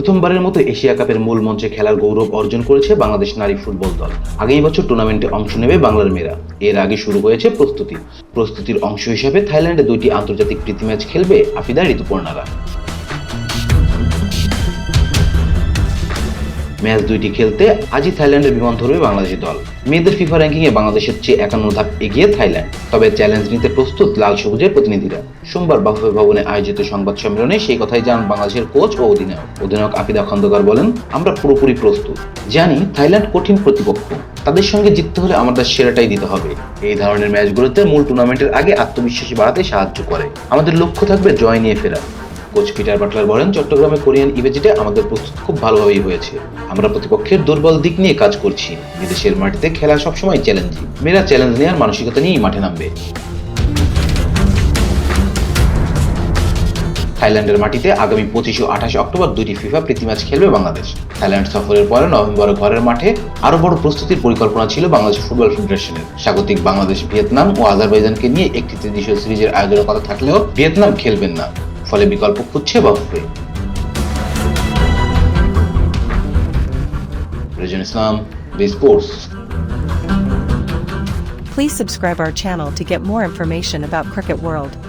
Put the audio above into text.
প্রথমবারের মতো এশিয়া কাপের মূল মঞ্চে খেলার গৌরব অর্জন করেছে বাংলাদেশ নারী ফুটবল দল। আগামী বছর টুর্নামেন্টে অংশ নেবে বাংলার মেয়েরা। এর আগে শুরু হয়েছে প্রস্তুতি। প্রস্তুতির অংশ হিসেবে থাইল্যান্ডে দুইটি আন্তর্জাতিক প্রীতি ম্যাচ খেলবে আফিদা ঋতুপর্ণারা। ম্যাচ দুইটি খেলতে আজই থাইল্যান্ডের বিমান ধরবে বাংলাদেশি দল। মেয়েদের ফিফা র্যাঙ্কিং এ বাংলাদেশের চেয়ে একান্ন ধাপ এগিয়ে থাইল্যান্ড। তবে চ্যালেঞ্জ নিতে প্রস্তুত লাল সবুজের প্রতিনিধিরা। সোমবার বাফুফে ভবনে আয়োজিত সংবাদ সম্মেলনে সেই কথাই জানান বাংলাদেশের কোচ ও অধিনায়ক। অধিনায়ক আফিদা খন্দকার বলেন, আমরা পুরোপুরি প্রস্তুত। জানি থাইল্যান্ড কঠিন প্রতিপক্ষ। তাদের সঙ্গে জিততে হলে আমাদের সেরাটাই দিতে হবে। এই ধরনের ম্যাচগুলোতে মূল টুর্নামেন্টের আগে আত্মবিশ্বাসী বাড়াতে সাহায্য করে। আমাদের লক্ষ্য থাকবে জয় নিয়ে ফেরা। কোচ পিটার বাটলার বলেন, চট্টগ্রামে কোরিয়ান ইভেজিটে আমাদের প্রস্তুত খুব ভালোভাবেই হয়েছে। আমরা প্রতিপক্ষের দুর্বল দিক নিয়ে কাজ করছি। বিদেশের মাটিতে খেলা সবসময় চ্যালেঞ্জিং মেয়েরা চ্যালেঞ্জ নেওয়ার মানসিকতা নিয়েই মাঠে নামবে। থাইল্যান্ডের মাটিতে আগামী পঁচিশ ও আঠাশ অক্টোবর দুইটি ফিফা প্রীতি ম্যাচ খেলবে বাংলাদেশ। থাইল্যান্ড সফরের পরে নভেম্বরে ঘরের মাঠে আরও বড় প্রস্তুতির পরিকল্পনা ছিল বাংলাদেশ ফুটবল ফেডারেশনের। স্বাগতিক বাংলাদেশ, ভিয়েতনাম ও আজারবাইজানকে নিয়ে একটি ত্রিদেশীয় সিরিজের আয়োজনের কথা থাকলেও ভিয়েতনাম খেলবেন না। ফলে বিকল্প খুঁজছে BAFUFE Rejon Islam sports Please subscribe our channel to get more information about Cricket World.